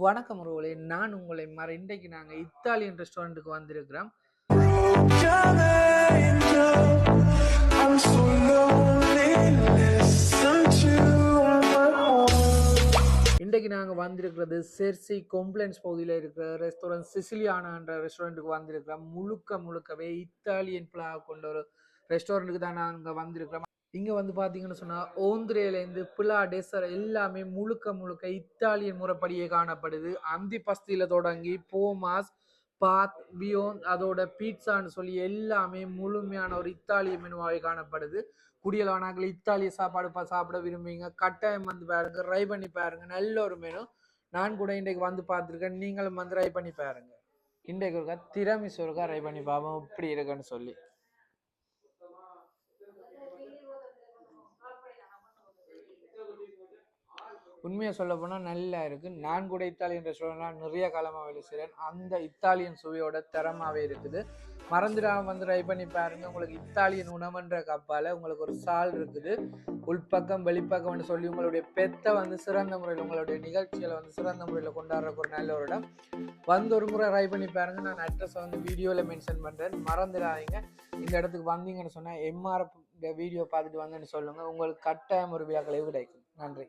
வணக்கம் உறவுகளே. நான் உங்களை மற இன்றைக்கு நாங்கள் இத்தாலியன் ரெஸ்டாரண்ட்டுக்கு வந்திருக்கிறோம். இன்றைக்கு நாங்கள் வந்திருக்கிறது செர்சி கொம்ப்ளன்ஸ் பகுதியில் இருக்கிற ரெஸ்டாரண்ட் சிசிலியானான்ற ரெஸ்டாரண்ட்டுக்கு வந்திருக்கிறோம். முழுக்க முழுக்கவே இத்தாலியன் பிளாக் கொண்ட ஒரு ரெஸ்டாரண்ட்டுக்கு தான் நாங்கள் வந்திருக்கிறோம். இங்கே வந்து பார்த்தீங்கன்னு சொன்னால் ஓந்திரையிலேருந்து பிளா டெசர் எல்லாமே முழுக்க முழுக்க இத்தாலியன் முறைப்படியே காணப்படுது. அந்தி பஸ்தியில் தொடங்கி போமாஸ் பாத் பியோன் அதோட பீட்சான்னு சொல்லி எல்லாமே முழுமையான ஒரு இத்தாலிய மெனுவாகவே காணப்படுது. குடியலானாக்கள் இத்தாலிய சாப்பாடு பா சாப்பிட விரும்புவீங்க. கட்டாயம் வந்து பாருங்க ட்ரை பண்ணி பாருங்க. நல்ல ஒரு மெனு நான் கூட இன்றைக்கு வந்து பார்த்துருக்கேன் நீங்களும் வந்து ட்ரை பண்ணி பாருங்க. இன்றைக்கு ஒருக்கா திறமை ஒருக்கா ட்ரை பண்ணி பார்ப்போம் இப்படி இருக்குன்னு சொல்லி. உண்மையை சொல்ல போனால் நல்லா இருக்குது நான் கூட இத்தாலியன் ரெஸ்டாரண்ட்லாம் நிறைய காலமாக வேலை செய்கிறேன் அந்த இத்தாலியன் சுவையோட தரமாகவே இருக்குது. மறந்துடாமல் வந்து ட்ரை பண்ணி பாருங்கள் உங்களுக்கு இத்தாலியன் உணவுன்ற கப்பால் உங்களுக்கு ஒரு சால் இருக்குது. உள்பக்கம் வெளிப்பக்கம்னு சொல்லி உங்களுடைய பெத்தை வந்து சிறந்த முறையில் உங்களுடைய நிகழ்ச்சிகளை வந்து சிறந்த முறையில் கொண்டாடுறக்கு ஒரு நல்ல ஒரு இடம். வந்து ஒரு முறை ட்ரை பண்ணி பாருங்கள் நான் அட்ரஸை வந்து வீடியோவில் மென்ஷன் பண்ணுறேன் மறந்துடாதீங்க. இந்த இடத்துக்கு வந்தீங்கன்னு சொன்னால் எம்ஆர்எஃப் வீடியோ பார்த்துட்டு வந்தேன்னு சொல்லுங்கள் உங்களுக்கு கட்டாயம் ஒரு விழாக்களை கிடைக்கும் நன்றி.